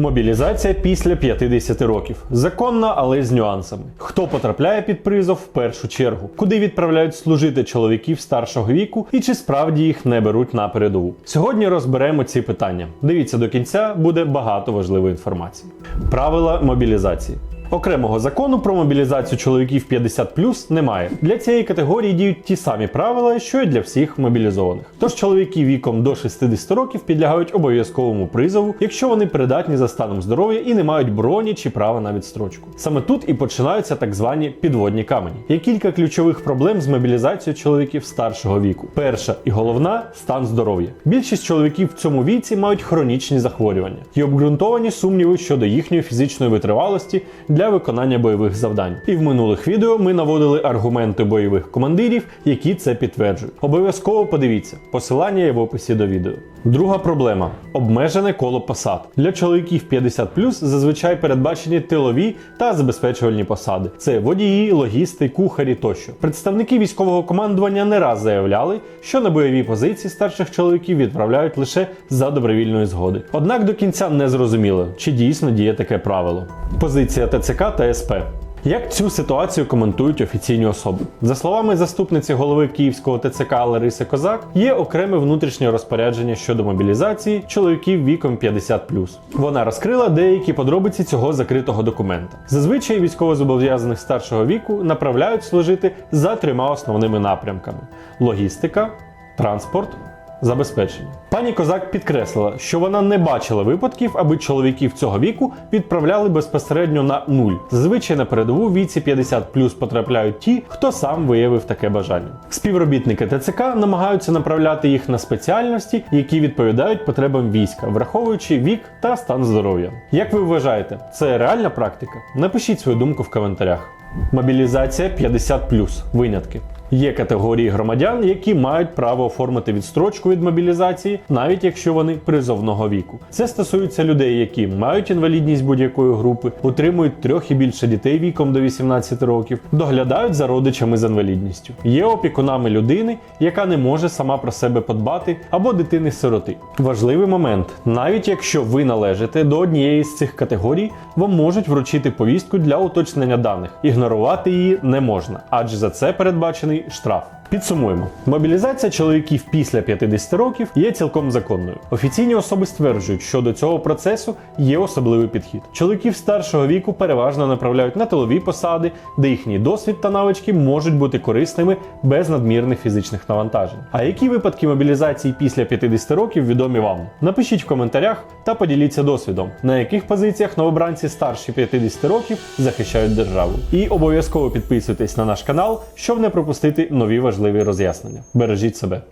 Мобілізація після 50 років. Законна, але з нюансами. Хто потрапляє під призов в першу чергу? Куди відправляють служити чоловіків старшого віку і чи справді їх не беруть на передову? Сьогодні розберемо ці питання. Дивіться до кінця, буде багато важливої інформації. Правила мобілізації. Окремого закону про мобілізацію чоловіків 50 немає. Для цієї категорії діють ті самі правила, що й для всіх мобілізованих. Тож чоловіки віком до 60 років підлягають обов'язковому призову, якщо вони придатні за станом здоров'я і не мають броні чи права на відстрочку. Саме тут і починаються так звані підводні камені. Є кілька ключових проблем з мобілізацією чоловіків старшого віку. Перша і головна стан здоров'я. Більшість чоловіків в цьому віці мають хронічні захворювання і обґрунтовані сумніви щодо їхньої фізичної витривалості для виконання бойових завдань. І в минулих відео ми наводили аргументи бойових командирів, які це підтверджують. Обов'язково подивіться, посилання є в описі до відео. Друга проблема обмежене коло посад. Для чоловіків 50 зазвичай передбачені тилові та забезпечувальні посади. Це водії, логісти, кухарі тощо. Представники військового командування не раз заявляли, що на бойові позиції старших чоловіків відправляють лише за добровільної згоди. Однак до кінця не зрозуміло, чи дійсно діє таке правило. Позиція ТЦК та СП. Як цю ситуацію коментують офіційні особи? За словами заступниці голови Київського ТЦК Лариси Козак, є окреме внутрішнє розпорядження щодо мобілізації чоловіків віком 50 Вона розкрила деякі подробиці цього закритого документа. Зазвичай військовозобов'язаних старшого віку направляють служити за трьома основними напрямками: логістика, транспорт. Забезпечення. Пані Козак підкреслила, що вона не бачила випадків, аби чоловіків цього віку відправляли безпосередньо на нуль. Зазвичай на передову віці 50 потрапляють ті, хто сам виявив таке бажання. Співробітники ТЦК намагаються направляти їх на спеціальності, які відповідають потребам війська, враховуючи вік та стан здоров'я. Як ви вважаєте, це реальна практика? Напишіть свою думку в коментарях. Мобілізація 50 винятки. Є категорії громадян, які мають право оформити відстрочку від мобілізації, навіть якщо вони призовного віку. Це стосується людей, які мають інвалідність будь-якої групи, утримують трьох і більше дітей віком до 18 років, доглядають за родичами з інвалідністю, є опікунами людини, яка не може сама про себе подбати, або дитини-сироти. Важливий момент: навіть якщо ви належите до однієї з цих категорій, вам можуть вручити повістку для уточнення даних. Ігнорувати її не можна, адже за це передбачений штраф. Підсумуємо, мобілізація чоловіків після 50 років є цілком законною. Офіційні особи стверджують, що до цього процесу є особливий підхід. Чоловіків старшого віку переважно направляють на тилові посади, де їхній досвід та навички можуть бути корисними без надмірних фізичних навантажень. А які випадки мобілізації після 50 років відомі вам? Напишіть в коментарях та поділіться досвідом, на яких позиціях новобранці старші 50 років захищають державу. І обов'язково підписуйтесь на наш канал, щоб не пропустити нові важливі роз'яснення. Бережіть себе.